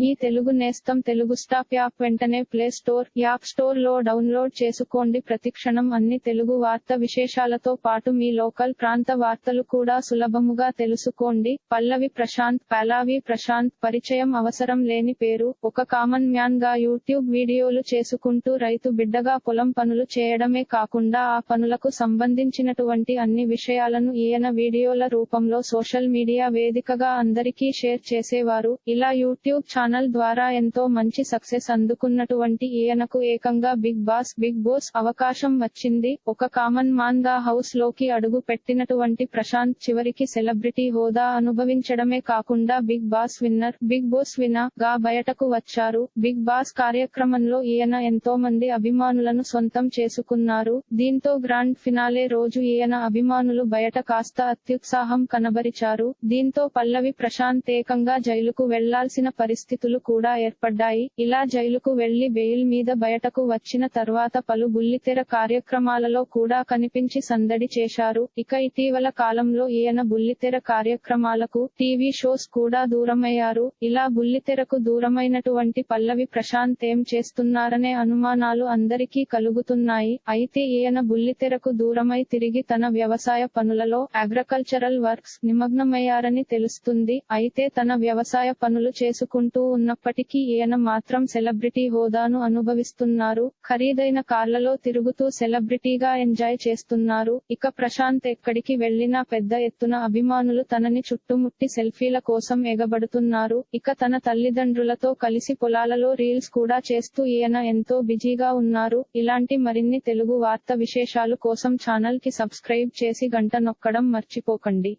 మీ తెలుగు నేస్తం Telugu stop app వెంటనే play store app స్టోర్లో డౌన్లోడ్ చేసుకోండి. ప్రతిక్షణం అన్ని తెలుగు వార్త విశేషాలతో పాటు మీ లోకల్ ప్రాంత వార్తలు కూడా సులభముగా తెలుసుకోండి. పల్లవి ప్రశాంత్ పలావి ప్రశాంత్ పరిచయం అవసరం లేని పేరు ఒక కామన్ మ్యాన్గా యూట్యూబ్ వీడియోలు చేసుకుంటూ రైతు బిడ్డగా పొలం పనులు చేయడమే కాకుండా ఆ పనులకు సంబంధించినటువంటి అన్ని విషయాలను ఈయన వీడియోల రూపంలో సోషల్ మీడియా వేదికగా అందరికీ షేర్ చేసేవారు. ఇలా యూట్యూబ్ ఛానల్ ద్వారా ఎంతో మంచి సక్సెస్ అందుకున్నటువంటి ఈయనకు ఏకంగా బిగ్ బాస్ బిగ్ బాస్ అవకాశం వచ్చింది. ఒక కామన్ మాన్గా హౌస్లోకి అడుగు పెట్టినటువంటి ప్రశాంత్ చివరికి సెలబ్రిటీ హోదా అనుభవించడమే కాకుండా Bigg Boss winner Bigg Boss వినా గా బయటకు వచ్చారు. బిగ్ బాస్ కార్యక్రమంలో ఈయన ఎంతో మంది అభిమానులను సొంతం చేసుకున్నారు. దీంతో గ్రాండ్ ఫినాలే రోజు ఈయన అభిమానులు బయట కాస్త అత్యుత్సాహం కనబరిచారు. దీంతో పల్లవి ప్రశాంత్ ఏకంగా జైలుకు వెళ్ళాల్సిన పరిస్థితి పరిస్థితులు కూడా ఏర్పడ్డాయి. ఇలా జైలుకు వెళ్ళి బెయిల్ మీద బయటకు వచ్చిన తర్వాత పలు బుల్లితెర కార్యక్రమాలలో కూడా కనిపించి సందడి చేశారు. ఇక ఇటీవల కాలంలో ఈయన బుల్లితెర కార్యక్రమాలకు టీవీ షోస్ కూడా దూరమయ్యారు. ఇలా బుల్లితెరకు దూరమైనటువంటి పల్లవి ప్రశాంత్ ఏం చేస్తున్నారనే అనుమానాలు అందరికీ కలుగుతున్నాయి. అయితే ఈయన బుల్లితెరకు దూరమై తిరిగి తన వ్యవసాయ పనులలో అగ్రికల్చరల్ వర్క్స్ నిమగ్నమయ్యారని తెలుస్తుంది. అయితే తన వ్యవసాయ పనులు చేసుకుంటూ ఉన్నప్పటికీ ఈయన మాత్రం సెలబ్రిటీ హోదాను అనుభవిస్తున్నారు. ఖరీదైన కార్లలో తిరుగుతూ సెలబ్రిటీగా ఎంజాయ్ చేస్తున్నారు. ఇక ప్రశాంత్ ఎక్కడికి వెళ్ళినా పెద్ద ఎత్తున అభిమానులు తనని చుట్టుముట్టి సెల్ఫీల కోసం ఎగబడుతున్నారు. ఇక తన తల్లిదండ్రులతో కలిసి పొలాలలో రీల్స్ కూడా చేస్తూ ఈయన ఎంతో బిజీగా ఉన్నారు. ఇలాంటి మరిన్ని తెలుగు వార్త విశేషాలు కోసం ఛానల్కి సబ్స్క్రైబ్ చేసి గంట నొక్కడం మర్చిపోకండి.